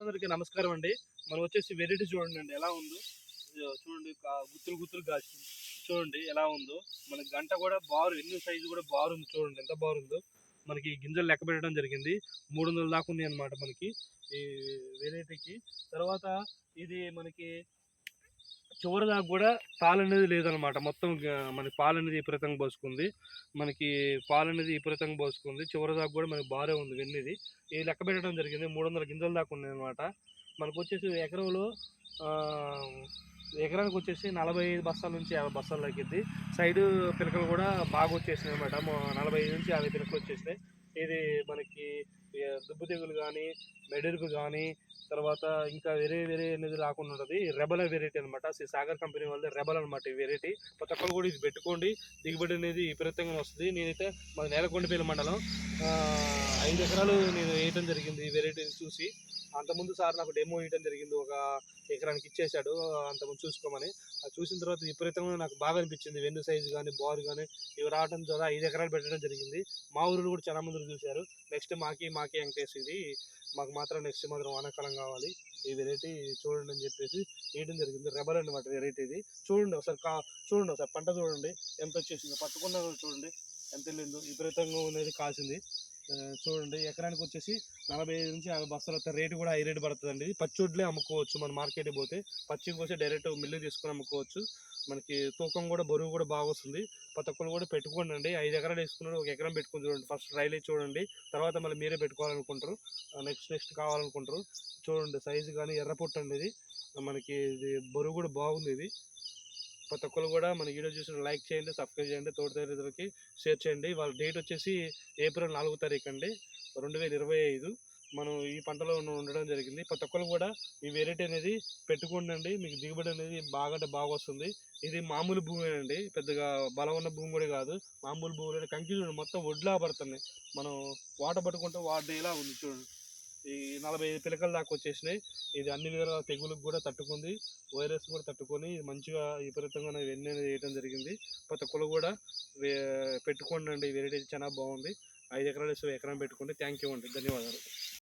అందరికీ నమస్కారం అండి. మనం వచ్చేసి వెరైటీ చూడండి అండి ఎలా ఉందో. చూడండి గుత్తులు గుత్తులు కాసింది చూడండి ఎలా ఉందో. మన గంట కూడా బారు ఎన్ని సైజు కూడా బారుంది చూడండి ఎంత బారుందో మనకి గింజలు లెక్క పెట్టడం జరిగింది. మూడు వందల దాకా ఉన్నాయి అనమాట మనకి ఈ వెరైటీకి. తర్వాత ఇది మనకి చివరి దాకా కూడా పాలు అనేది లేదనమాట. మొత్తం మనకి పాలు అనేది విపరీతంగా పోసుకుంది. మనకి పాలు అనేది విపరీతంగా పోసుకుంది. చివరి దాకా కూడా మనకి బారే ఉంది వెన్నీది. ఇది లెక్క పెట్టడం జరిగింది. మూడు వందల గింజల దాకా ఉంది అనమాట మనకు వచ్చేసి ఎకరంలో ఎకరానికి వచ్చేసి నలభై ఐదు బస్తాల నుంచి యాభై బస్తాలు తగ్గిద్ది సైడ్ పిలకలు కూడా బాగా వచ్చేసినాయి అనమాట నలభై ఐదు నుంచి యాభై పిలకలు వచ్చేసినాయి. ఇది మనకి దుబ్బు తెగులు కానీ మెడెరుపు కానీ తర్వాత ఇంకా వేరే వేరే అనేది రాకుండా ఉంటుంది. రెబల వెరైటీ అనమాట సాగర్ కంపెనీ వాళ్ళది రెబల్ అనమాట ఈ వెరైటీ ప్రతి ఒక్కరు కూడా ఇది పెట్టుకోండి. దిగుబడి అనేది విపరీతంగా వస్తుంది. నేనైతే మా నేలకొండపల్లి మండలం ఐదు ఎకరాలు నేను వేయటం జరిగింది ఈ వెరైటీని చూసి. అంతకుముందు సార్ నాకు డెమో వేయటం జరిగింది. ఒక ఎకరానికి ఇచ్చేశాడు. అంతకుముందు చూసుకోమని. అది చూసిన తర్వాత విపరీతంగా నాకు బాగా అనిపించింది. వెన్ను సైజు కానీ బార్ కానీ ఇవి రావడం ద్వారా ఐదు ఎకరాలు పెట్టడం జరిగింది. మా ఊరిలో కూడా చాలా మంది చూశారు. నెక్స్ట్ మాకి మాకి వెంకటేష్ ఇది. మాకు మాత్రం నెక్స్ట్ మాత్రం వానాకాలం కావాలి. ఈ వెరైటీ చూడండి అని చెప్పేసి వేయడం జరిగింది. రెబల్ అనమాట వెరైటీ ఇది. చూడండి ఒకసారి కా చూడండి ఒకసారి పంట చూడండి. ఎంత వచ్చేసిందో పట్టుకున్నా చూడండి. ఎంత వెళ్ళిందో విపరీతంగా అనేది కాసింది. చూడండి ఎకరానికి వచ్చేసి నలభై ఐదు నుంచి యాభై బస్తాలు వస్తాయి రేటు కూడా హై రేటు పడుతుంది ఇది పచ్చి అమ్ముకోవచ్చు మన మార్కెట్కి పోతే. పచ్చి కోసి డైరెక్ట్ మిల్లు తీసుకొని అమ్ముకోవచ్చు. మనకి తూకం కూడా బరువు కూడా బాగా వస్తుంది ప్రతి ఒక్కరు కూడా పెట్టుకోండి అండి ఐదు ఎకరాలు వేసుకున్నారు ఒక ఎకరం పెట్టుకుని చూడండి. ఫస్ట్ ట్రైల్ చూడండి. తర్వాత మళ్ళీ మీరే పెట్టుకోవాలనుకుంటారు. Next next కావాలనుకుంటారు. చూడండి సైజు కానీ ఎర్ర పొట్టు అండి ఇది. మనకి ఇది బరువు కూడా బాగుంది ఇది. ప్రతి ఒక్కరు కూడా మన వీడియో చూసిన లైక్ చేయండి సబ్స్క్రైబ్ చేయండి తోటి తల్లిదండ్రులకి షేర్ చేయండి. వాళ్ళ డేట్ వచ్చేసి ఏప్రిల్ నాలుగో తారీఖు అండి. రెండు వేల ఇరవై ఐదు మనం ఈ పంటలో ఉండడం జరిగింది. ప్రతి ఒక్కరు కూడా ఈ వెరైటీ అనేది పెట్టుకోండి మీకు దిగుబడి అనేది బాగా అంటే బాగా వస్తుంది. ఇది మామూలు భూమి అండి. పెద్దగా బలం ఉన్న భూమి కూడా కాదు. మామూలు భూమి కంకి చూడండి మొత్తం వడ్లా పడుతున్నాయి మనం వాట పట్టుకుంటే ఇలా ఉంది చూడండి. ఈ నలభై ఐదు పిలకల దాకా వచ్చేసినాయి. ఇది అన్ని విధాల తెగులకు కూడా తట్టుకుంది. వైరస్ కూడా తట్టుకొని ఇది మంచిగా విపరీతంగా వెన్న వేయడం జరిగింది. ప్రతి ఒక్కరు కూడా పెట్టుకోండి అండి. వెరైటీ చాలా బాగుంది. ఐదు ఎకరాలు ఎకరం పెట్టుకోండి. థ్యాంక్ యూ అండి. ధన్యవాదాలు.